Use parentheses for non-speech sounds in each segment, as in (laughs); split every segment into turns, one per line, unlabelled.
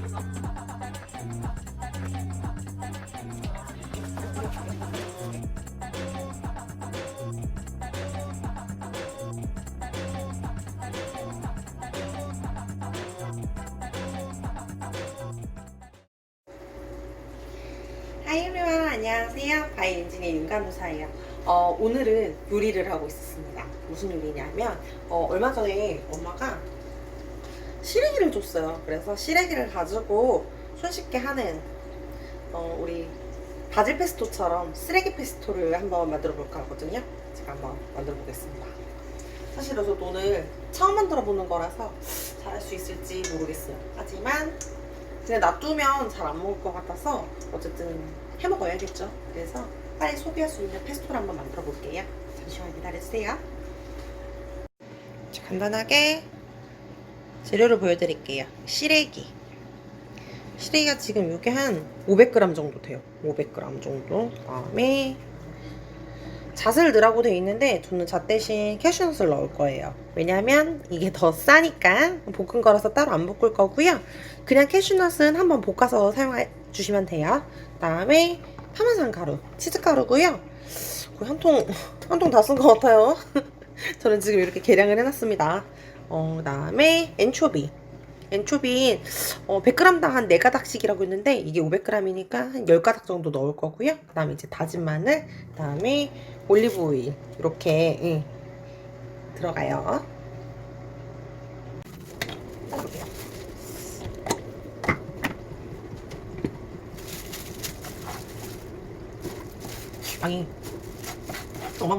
하이 에브리원 안녕하세요. 바이 엔지니어 윤간호사예요. 어, 오늘은 요리를 하고 있었습니다. 무슨 요리냐면 어, 얼마 전에 엄마가 시래기를 줬어요 그래서 시래기를 가지고 손쉽게 하는 어, 우리 바질 페스토처럼 쓰레기 페스토를 한번 만들어 볼까 하거든요 제가 한번 만들어 보겠습니다 사실 저도 오늘 처음 만들어 보는 거라서 잘할 수 있을지 모르겠어요 하지만 그냥 놔두면 잘 안 먹을 것 같아서 어쨌든 해 먹어야겠죠. 그래서 빨리 소비할 수 있는 페스토를 한번 만들어 볼게요. 잠시만 기다려주세요. 자, 간단하게 재료를 보여드릴게요. 시래기. 시래기가 지금 이게 한 500g 정도 돼요. 500g 정도. 그다음에 잣을 넣으라고 돼 있는데 저는 잣 대신 캐슈넛을 넣을 거예요. 왜냐면 이게 더 싸니까 볶은 거라서 따로 안 볶을 거고요. 그냥 캐슈넛은 한번 볶아서 사용해 주시면 돼요. 그다음에 파마산 가루, 치즈 가루고요. 한 통, 한 통 다 쓴 것 같아요. (laughs) 저는 지금 이렇게 계량을 해놨습니다. 어, 그다음에 엔초비. 엔초비 어, 100g당 한 4가닥씩이라고 했는데 이게 500g이니까 한 10가닥 정도 넣을 거고요. 그 다음에 이제 다진 마늘, 그 다음에 올리브 오일 이렇게 응, 들어가요. 아니 너무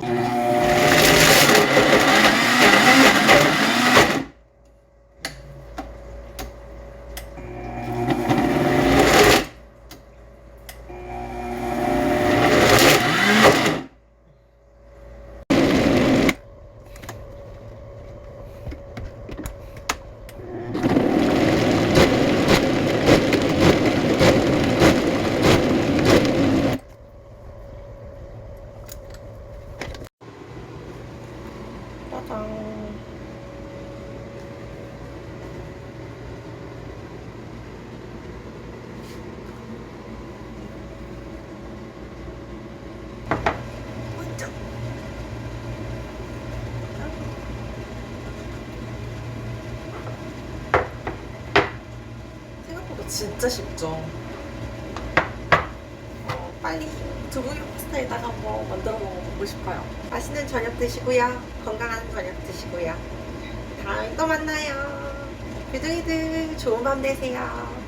짜잔. 생각보다 진짜 쉽죠. 어, 빨리 두부유 파스타에다가 한번 만들어 먹어보고 싶어요. 맛있는 저녁 드시고요. 건강한 저녁 드시고요. 다음에 또 만나요. 교둥이들 좋은 밤 되세요.